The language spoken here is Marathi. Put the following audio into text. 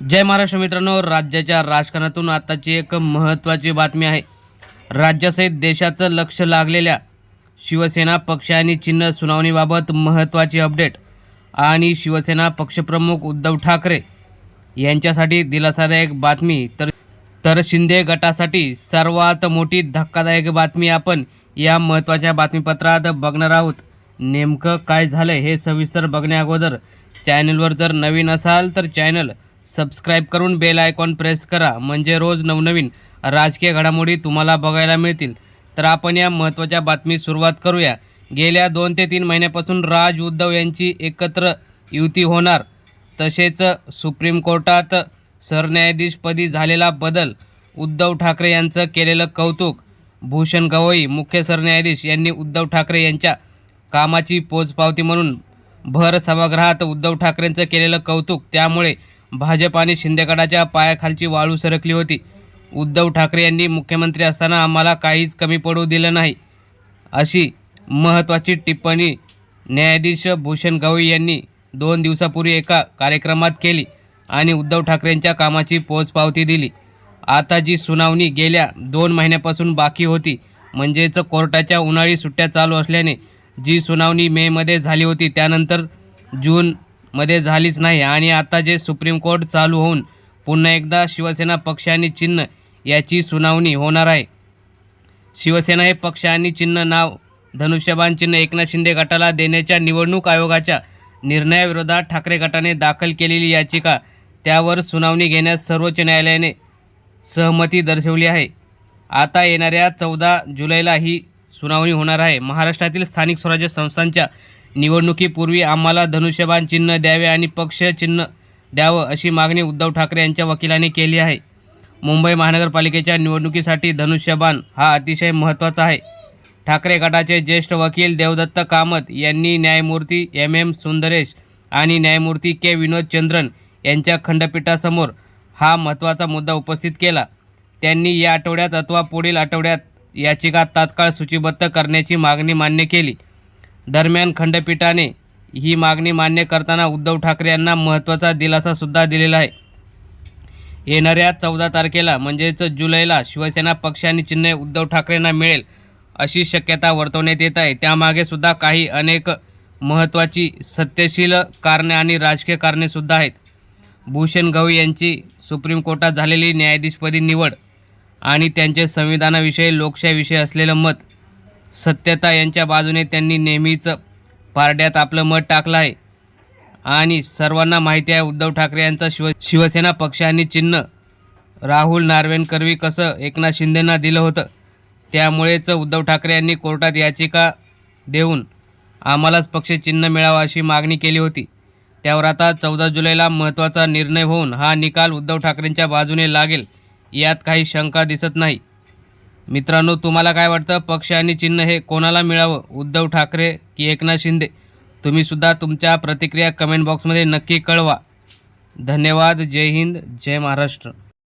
जय महाराष्ट्र मित्रांनो राज्याच्या राजकारणातून आताची एक महत्त्वाची बातमी आहे. राज्यासहित देशाचं लक्ष लागलेल्या शिवसेना पक्ष आणि चिन्ह सुनावणीबाबत महत्त्वाची अपडेट आणि शिवसेना पक्षप्रमुख उद्धव ठाकरे यांच्यासाठी दिलासादायक बातमी. तर तर शिंदे गटासाठी सर्वात मोठी धक्कादायक बातमी आपण या महत्त्वाच्या बातमीपत्रात बघणार आहोत. नेमकं काय झालं हे सविस्तर बघण्याअगोदर चॅनलवर जर नवीन असाल तर चॅनल सबस्क्राईब करून बेल आयकॉन प्रेस करा. म्हणजे रोज नवनवीन राजकीय घडामोडी तुम्हाला बघायला मिळतील. तर आपण या महत्त्वाच्या बातमी सुरुवात करूया. गेल्या दोन ते तीन महिन्यापासून राज उद्धव यांची एकत्र युती होणार. तसेच सुप्रीम कोर्टात सरन्यायाधीशपदी झालेला बदल उद्धव ठाकरे यांचं केलेलं कौतुक. भूषण गवई मुख्य सरन्यायाधीश यांनी उद्धव ठाकरे यांच्या कामाची पोचपावती म्हणून भर सभागृहात उद्धव ठाकरेंचं केलेलं कौतुक. त्यामुळे भाजप आणि शिंदेगडाच्या पायाखालची वाळू सरकली होती. उद्धव ठाकरे यांनी मुख्यमंत्री असताना आम्हाला काहीच कमी पडू दिलं नाही. अशी महत्त्वाची टिप्पणी न्यायाधीश भूषण गवई यांनी दोन दिवसापूर्वी एका कार्यक्रमात केली आणि उद्धव ठाकरेंच्या कामाची पोचपावती दिली. आता जी सुनावणी गेल्या दोन महिन्यापासून बाकी होती म्हणजेच कोर्टाच्या उन्हाळी सुट्ट्या चालू असल्याने जी सुनावणी मेमध्ये झाली होती त्यानंतर जून मध्ये झालीच नाही. आणि आता जे सुप्रीम कोर्ट चालू होऊन पुन्हा एकदा शिवसेना पक्ष आणि चिन्ह याची सुनावणी होणार आहे. शिवसेना हे पक्ष आणि चिन्ह नाव धनुष्यबाण चिन्ह एकनाथ शिंदे गटाला देण्याच्या निवडणूक आयोगाच्या निर्णयाविरोधात ठाकरे गटाने दाखल केलेली याचिका त्यावर सुनावणी घेण्यास सर्वोच्च न्यायालयाने सहमती दर्शवली आहे. आता येणाऱ्या चौदा जुलैला ही सुनावणी होणार आहे. महाराष्ट्रातील स्थानिक स्वराज्य संस्थांच्या निवडणुकीपूर्वी आम्हाला धनुष्यबाण चिन्ह द्यावे आणि पक्ष चिन्ह द्यावं अशी मागणी उद्धव ठाकरे यांच्या वकिलाने केली आहे. मुंबई महानगरपालिकेच्या निवडणुकीसाठी धनुष्यबाण हा अतिशय महत्त्वाचा आहे. ठाकरे गटाचे ज्येष्ठ वकील देवदत्त कामत यांनी न्यायमूर्ती एम एम सुंदरेश आणि न्यायमूर्ती के विनोद चंद्रन यांच्या खंडपीठासमोर हा महत्त्वाचा मुद्दा उपस्थित केला. त्यांनी या आठवड्यात अथवा पुढील आठवड्यात याचिका तात्काळ सूचीबद्ध करण्याची मागणी मान्य केली. दरम्यान खंडपीठाने ही मागणी मान्य करताना उद्धव ठाकरे यांना महत्त्वाचा दिलासासुद्धा दिलेला आहे. येणाऱ्या चौदा तारखेला म्हणजेच जुलैला शिवसेना पक्ष आणि चिन्ह उद्धव ठाकरेंना मिळेल अशी शक्यता वर्तवण्यात येत आहे. त्यामागे सुद्धा काही अनेक महत्त्वाची सत्यशील कारणे आणि राजकीय कारणेसुद्धा आहेत. भूषण गवई यांची सुप्रीम कोर्टात झालेली न्यायाधीशपदी निवड आणि त्यांचे संविधानाविषयी लोकशाहीविषयी असलेलं मत सत्यता यांच्या बाजूने त्यांनी नेहमीच पारड्यात आपलं मत टाकलं आहे. आणि सर्वांना माहिती आहे उद्धव ठाकरे यांचा शिव शिवसेना पक्ष आणि चिन्ह राहुल नार्वेनकरवी कसं एकनाथ शिंदेंना दिलं होतं? त्यामुळेच उद्धव ठाकरे यांनी कोर्टात याचिका देऊन आम्हालाच पक्ष चिन्ह मिळावं अशी मागणी केली होती. त्यावर आता चौदा जुलैला महत्त्वाचा निर्णय होऊन हा निकाल उद्धव ठाकरेंच्या बाजूने लागेल यात काही शंका दिसत नाही. मित्रांनो तुम्हाला काय वाटतं? पक्ष आणि चिन्ह हे कोणाला मिळावं? उद्धव ठाकरे की एकनाथ शिंदे? तुम्हीसुद्धा तुमच्या प्रतिक्रिया कमेंट बॉक्समध्ये नक्की कळवा. धन्यवाद. जय हिंद. जय महाराष्ट्र.